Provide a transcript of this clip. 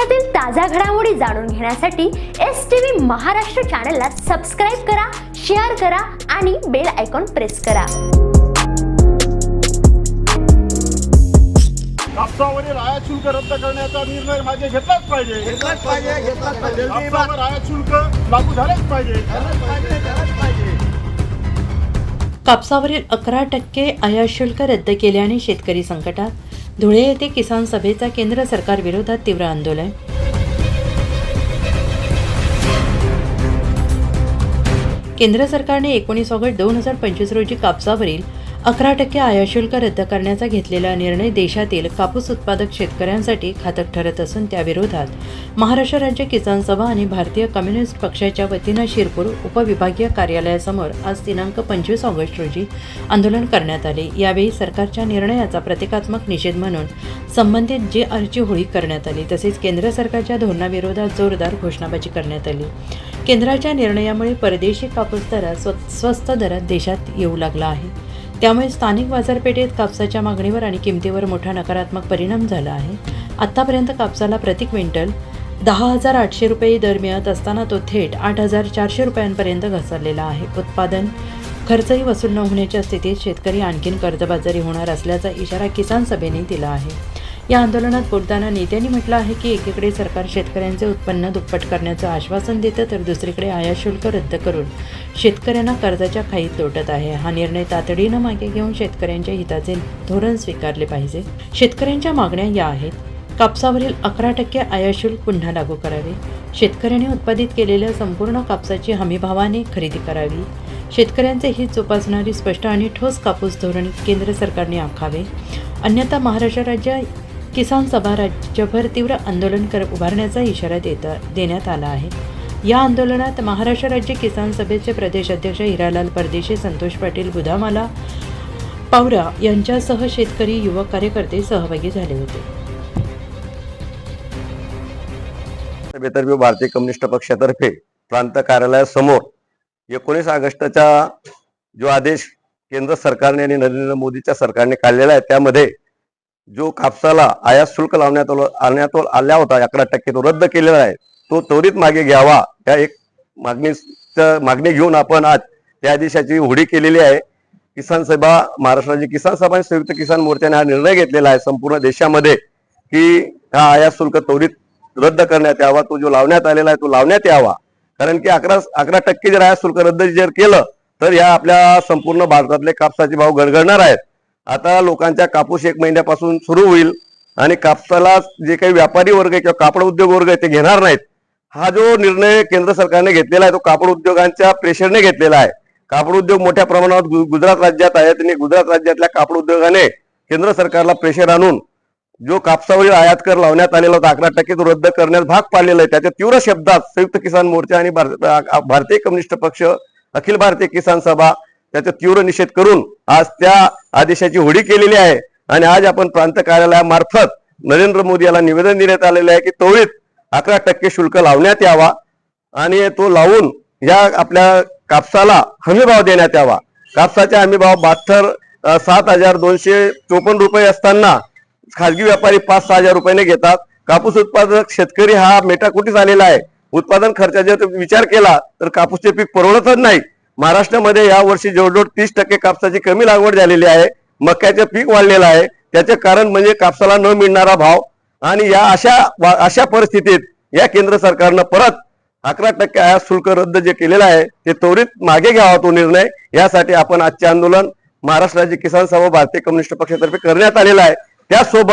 देशातील ताज्या घडामोडी जाणून घेण्यासाठी एस टी व्ही महाराष्ट्र चॅनलला सबस्क्राईब करा शेअर करा आणि बेल आयकॉन प्रेस करा. कापसावरील आयात शुल्क रद्द करण्याचा निर्णय माझे घेतलाच पाहिजे. घेतलाच पाहिजे घेतलाच पाहिजे. कापसावर आयात शुल्क लागू झालेच पाहिजे. झालंच पाहिजे झालंच पाहिजे. कापसावरील अकरा टक्के आयात शुल्क रद्द केल्याने शेतकरी संकटात धुळे येथे किसान सभेचा केंद्र सरकार विरोधात तीव्र आंदोलन. केंद्र सरकारने एकोणीस ऑगस्ट दोन हजार पंचवीस रोजी कापसावरील अकरा टक्के आयाशुल्क रद्द करण्याचा घेतलेला निर्णय देशातील कापूस उत्पादक शेतकऱ्यांसाठी घातक ठरत असून त्याविरोधात महाराष्ट्र राज्य किसान सभा आणि भारतीय कम्युनिस्ट पक्षाच्या वतीनं शिरपूर उपविभागीय कार्यालयासमोर आज दिनांक पंचवीस ऑगस्ट रोजी आंदोलन करण्यात आले. यावेळी सरकारच्या निर्णयाचा प्रतिकात्मक निषेध म्हणून संबंधित जे आरची होळी करण्यात आली तसेच केंद्र सरकारच्या धोरणाविरोधात जोरदार घोषणाबाजी करण्यात आली. केंद्राच्या निर्णयामुळे परदेशी कापूस दरात स्व स्वस्त दरात देशात येऊ लागला आहे. त्यामुळे स्थानिक बाजारपेठेत कापसाच्या मागणीवर आणि किमतीवर मोठा नकारात्मक परिणाम झाला आहे. आत्तापर्यंत कापसाला प्रति क्विंटल दहा हजार आठशे रुपये दर मिळत असताना तो थेट आठ हजार चारशे रुपयांपर्यंत घसरलेला आहे. उत्पादन खर्चही वसूल न होण्याच्या स्थितीत शेतकरी आणखीन कर्जबाजारी होणार असल्याचा इशारा किसान सभेने दिला आहे. या आंदोलनात बोलताना नेत्यांनी म्हटलं आहे की एकीकडे सरकार शेतकऱ्यांचे उत्पन्न दुप्पट करण्याचं आश्वासन देतं तर दुसरीकडे आयात शुल्क रद्द करून शेतकऱ्यांना कर्जाच्या खाईत लोटत आहे. हा निर्णय तातडीनं मागे घेऊन शेतकऱ्यांच्या हिताचे धोरण स्वीकारले पाहिजे. शेतकऱ्यांच्या मागण्या या आहेत. कापसावरील अकरा टक्के आयात शुल्क पुन्हा लागू करावे. शेतकऱ्यांनी उत्पादित केलेल्या संपूर्ण कापसाची हमीभावाने खरेदी करावी. शेतकऱ्यांचे हित जोपासणारी स्पष्ट आणि ठोस कापूस धोरण केंद्र सरकारने आखावे. अन्यथा महाराष्ट्र राज्य किसान सभा राज्यभर तीव्र आंदोलन कर उभारण्याचा इशारा देत देण्यात आला आहे. या आंदोलनात महाराष्ट्र राज्य किसान सभेचे प्रदेश अध्यक्ष हिरालाल परदेशी संतोष पाटील बुधामाला पावरा यांच्यासह शेतकरी युवक कार्यकर्ते सहभागी झाले होते. सभेतर्फे भारतीय कम्युनिस्ट पक्षातर्फे प्रांत कार्यालयासमोर एकोणीस ऑगस्टचा जो आदेश केंद्र सरकारने आणि नरेंद्र मोदीच्या सरकारने काढलेला आहे त्यामध्ये जो कापसाला आयात शुल्क लावण्यात आलं- आणण्यात आला होता अकरा टक्के तो रद्द केलेला आहे तो त्वरित मागे घ्यावा. या एक मागणी मागणी घेऊन आपण आज त्या देशाची होडी केलेली आहे. किसान सभा महाराष्ट्राची किसान सभा आणि संयुक्त किसान मोर्चाने हा निर्णय घेतलेला आहे संपूर्ण देशामध्ये की हा आयात शुल्क त्वरित रद्द करण्यात यावा. तो जो लावण्यात आलेला आहे तो लावण्यात यावा. कारण की अकरा अकरा टक्के जर आयात शुल्क रद्द जर केलं तर या आपल्या संपूर्ण भारतातले कापसाचे भाव गडगडणार आहेत. आता लोकांच्या कापूस एक महिन्यापासून सुरू होईल आणि कापसाला जे काही व्यापारी वर्ग आहे किंवा कापड उद्योग वर्ग आहे ते घेणार नाहीत. हा जो निर्णय केंद्र सरकारने घेतलेला आहे तो कापड उद्योगांच्या प्रेशरने घेतलेला आहे. कापड उद्योग मोठ्या प्रमाणावर गु- गुजरात राज्यात आहेत आणि गुजरात राज्यातल्या कापड उद्योगाने केंद्र सरकारला प्रेशर आणून जो कापसावरील आयात कर लावण्यात आलेला होता अकरा टक्के तो रद्द करण्यास भाग पाडलेला आहे. त्याच्या तीव्र शब्दात संयुक्त किसान मोर्चा आणि भारतीय कम्युनिस्ट पक्ष अखिल भारतीय किसान सभा त्याचा तीव्र निषेध करून आज त्या आदेशाची होडी केलेली आहे. आणि आज आपण प्रांत कार्यालयामार्फत नरेंद्र मोदी याला निवेदन देण्यात आलेलं आहे की त्वरित अकरा टक्के शुल्क लावण्यात यावा आणि तो लावून या आपल्या कापसाला हमीभाव देण्यात यावा. कापसाचा हमीभाव बहात्तर सात हजार दोनशे चोपन्न रुपये असताना खाजगी व्यापारी पाच सहा हजार रुपयाने घेतात. कापूस उत्पादक शेतकरी हा मेटाकुटीस आलेला आहे. उत्पादन खर्चाचा जर विचार केला तर कापूसचे पीक परवडतच नाही. महाराष्ट्रामध्ये यावर्षी जवळजवळ तीस टक्के कापसाची कमी लागवड झालेली आहे. मक्याचं पीक वाढलेलं आहे. त्याचे कारण म्हणजे कापसाला न मिळणारा भाव. आणि या अशा अशा परिस्थितीत या केंद्र सरकारनं परत अकरा टक्के आयात शुल्क रद्द जे केलेलं आहे ते त्वरित मागे घ्यावा तो निर्णय. यासाठी आपण आजचे आंदोलन महाराष्ट्र राज्य किसान सभा भारतीय कम्युनिस्ट पक्षातर्फे करण्यात आलेलं आहे. त्यासोबत